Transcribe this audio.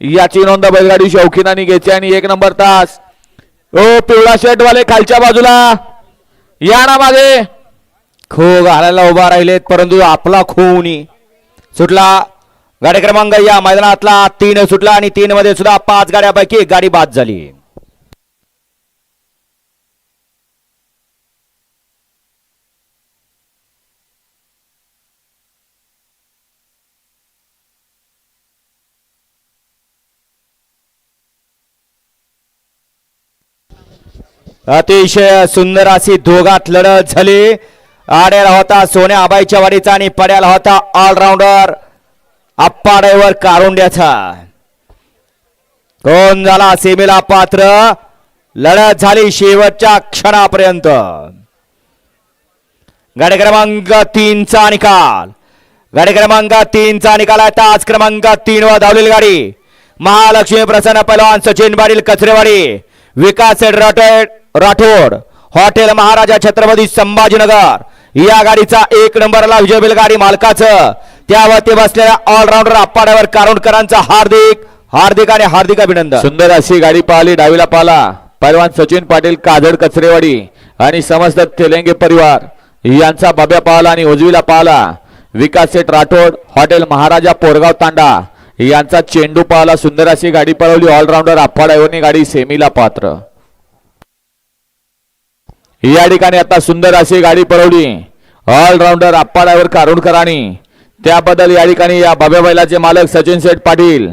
याची नोंद बैलगाडी शौकीनाने घ्यायची आणि एक नंबर तास. ओ पिवळा शर्ट वाले खालच्या बाजूला. या ना मागे. खो घालायला उभा राहिलेत परंतु आपला खोनी सुटला. गाडी क्रमांक या मैदानातला तीन सुटला आणि तीन मध्ये सुद्धा पाच गाड्यापैकी एक गाडी बाद झाली. अतिशय सुंदर अशी दोघात लढत झाली. आड्याला होता सोन्या आबाईच्या वाडीचा आणि पड्याला होता ऑलराऊंडर. आप्पा ड्रायव्हर कारुंड्याचा. कोण झाला सीमेला पात्र? लढत झाली शेवटच्या क्षणापर्यंत. गड क्रमांक तीनचा निकाल. गाडी क्रमांक तीनचा निकाल आहे. तास क्रमांक तीन वर धावलेली गाडी. महालक्ष्मी प्रसन्न पहलवान सचिन पाटील कचरेवाडी. विकास शेठ राठोड हॉटेल महाराजा छत्रपती संभाजीनगर. या गाडीचा एक नंबरला विजय बैलगाडी मालकाचं. त्यावरती बसलेल्या ऑलराऊंडर आप्पाड्यावर कारुणकरांचा हार्दिक हार्दिक आणि हार्दिक अभिनंदन. सुंदर अशी गाडी पाहिली डावीला पाला. पैलवान सचिन पाटील काजड कचरेवाडी आणि समस्त तेलंगे परिवार यांचा बाब्या पाहला आणि उजवीला पाहला विकास सेठ राठोड हॉटेल महाराजा पोरगाव तांडा यांचा चेंडू पाहला सुंदर अशी गाडी पळवली. ऑलराऊंडर आप्पा गाडी सेमीला पात्र. या ठिकाणी आता सुंदर अशी गाडी पळवली. ऑलराऊंडर आप्पा ड्रायव्हर कारुणकरांनी त्याबद्दल या ठिकाणी या भव्य बैलाचे मालक सचिन शेठ पाटील.